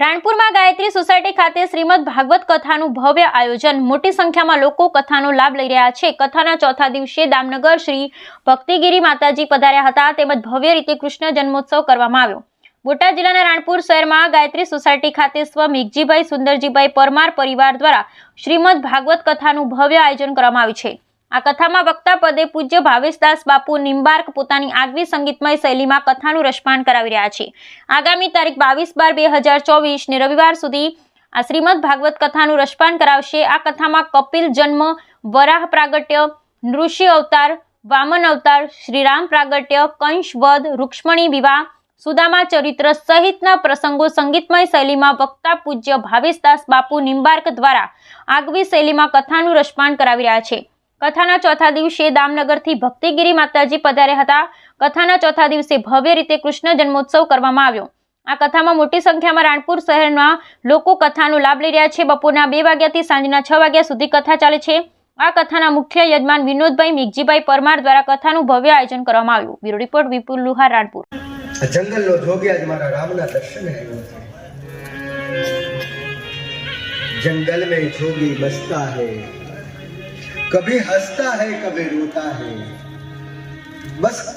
રાણપુરમાં Gayatri society ખાતે શ્રીમદ ભાગવત કથાનું ભવ્ય આયોજન. મોટી સંખ્યામાં લોકો કથાનો લાભ લઈ રહ્યા છે. કથાના ચોથા દિવસે દામનગર શ્રી ભક્તિગીરી માતાજી પધાર્યા હતા. તેમજ ભવ્ય રીતે કૃષ્ણ જન્મોત્સવ કરવામાં આવ્યો. બોટાદ જિલ્લાના રાણપુર શહેરમાં ગાયત્રી સોસાયટી ખાતે સ્વ મેઘજીભાઈ સુંદરજીભાઈ પરમાર પરિવાર દ્વારા શ્રીમદ ભાગવત કથાનું ભવ્ય આયોજન કરવામાં આવ્યું છે. આ કથામાં વક્તા પદે પૂજ્ય ભાવેશદાસ બાપુ નિમ્બાર્ક પોતાની આગવી સંગીતમય શૈલીમાં કથાનું રસપાન કરાવી રહ્યા છે. આગામી તારીખ બાવીસ બાર બે હજાર ચોવીસને રવિવાર સુધી આ શ્રીમદ ભાગવત કથાનું રસપાન કરાવશે. આ કથામાં કપિલ જન્મ, વરાહ પ્રાગટ્ય નૃષિ અવતાર, વામન અવતાર, શ્રીરામ પ્રાગટ્ય, કંશ વધ રૂક્ષ્મણી વિવાહ, સુદામા ચરિત્ર સહિતના પ્રસંગો સંગીતમય શૈલીમાં વક્તા પૂજ્ય ભાવેશદાસ બાપુ નિમ્બાર્ક દ્વારા આગવી શૈલીમાં કથાનું રસપાન કરાવી રહ્યા છે. કથાના ચોથા દિવસે દામનગરથી ભક્તિગીરી માતાજી પધાર્યા હતા. કથાના ચોથા દિવસે ભવ્ય રીતે કૃષ્ણ જન્મોત્સવ કરવામાં આવ્યો. આ કથામાં મોટી સંખ્યામાં રાણપુર શહેરના લોકો કથાનો લાભ લઈ રહ્યા છે. બપોરના બે વાગ્યાથી સાંજના છ વાગ્યા સુધી કથા ચાલે છે. આ કથાના મુખ્ય યજમાન વિનોદભાઈ મેઘજીભાઈ પરમાર દ્વારા કથાનું ભવ્ય આયોજન કરવામાં આવ્યું. Bureau report Vipul Luha Ranpur. જંગલનો જોગી આજ મારા રામના દર્શને જંગલ મેં જોગી બસતા હૈ. कभी हंसता है कभी रोता है बस